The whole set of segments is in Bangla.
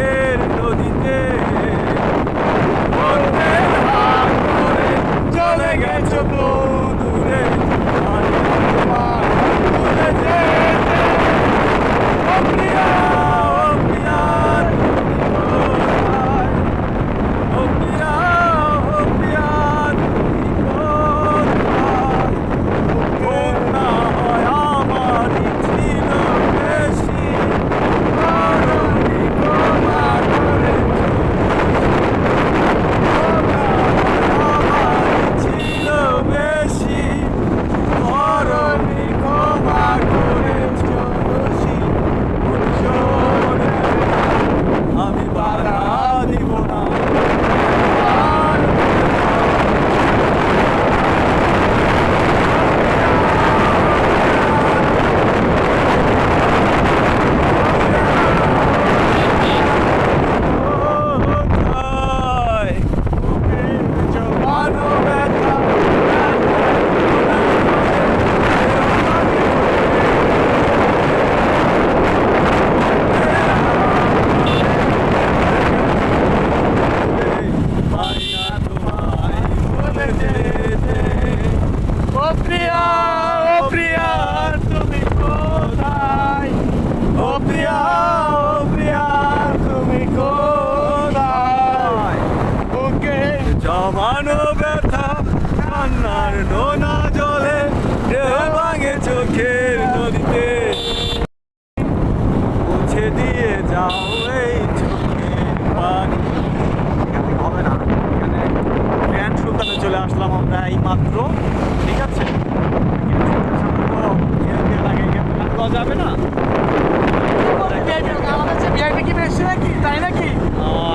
চোখের নদীতে। আসলাম আমরা এই মাত্র ঠিক আছে? যাবে না?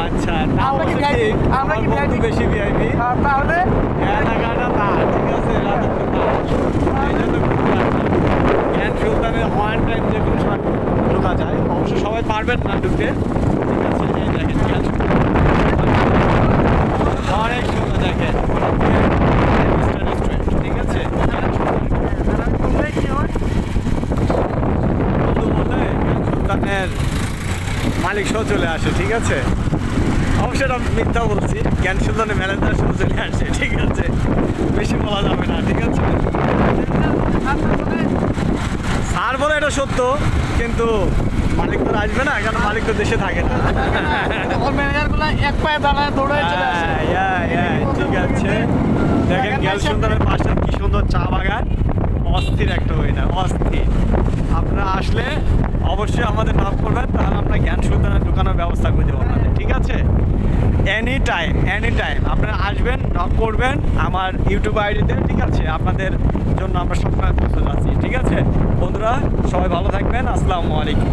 আচ্ছা আমরা কি? বেশি ভিআইপি তাহলে? তা ঠিক আছে রাজত্ব তা এই জন্য খুব রাখলাম। জ্ঞান সুলতানের ওয়ান টাইম যে কোনো সময় ঢোকা যায় অবশ্য সবাই পারবেন না ঢুকতে ঠিক আছে এই দেখেন জ্ঞান সুলতান। অনেক সুন্দর দেখেন Eastern Restaurant, ঠিক আছে জ্ঞান সুলতান। তোমরা কি হয় বন্ধু বললে জ্ঞান সুলতানের মালিক সহ চলে আসে ঠিক আছে? অবশ্যই এটা মিথ্যা বলছি। জ্ঞান সুলতানের ম্যানেজার সহ চলে আসে ঠিক আছে? বেশি বলা যাবে না ঠিক আছে? স্যার বলে এটা সত্য কিন্তু মালিক তো আসবে না কারণ মালিক তো দেশে থাকে না। ওর ম্যানেজারগুলো এক পায়ে দাঁড়ায় দৌড়ে চলে হ্যাঁ, yeah, yeah, ঠিক আছে। দেখেন গ্যাল সুন্দরের পাশে কি সুন্দর চা বাগান। অস্থির একটা ওয়েদার অস্থির আপনারা আসলে অবশ্যই আমাদের নক করবেন তাহলে আমরা জ্ঞান সুলতানের দোকানের ব্যবস্থা করে দেবো আপনাদের, ঠিক আছে? এনি টাইম এনি টাইম আপনারা আসবেন নক করবেন আমার ইউটিউব আইডিতে ঠিক আছে? আপনাদের জন্য আমরা সবসময় প্রস্তুত আছি, ঠিক আছে? বন্ধুরা, সবাই ভালো থাকবেন, আসসালামু আলাইকুম।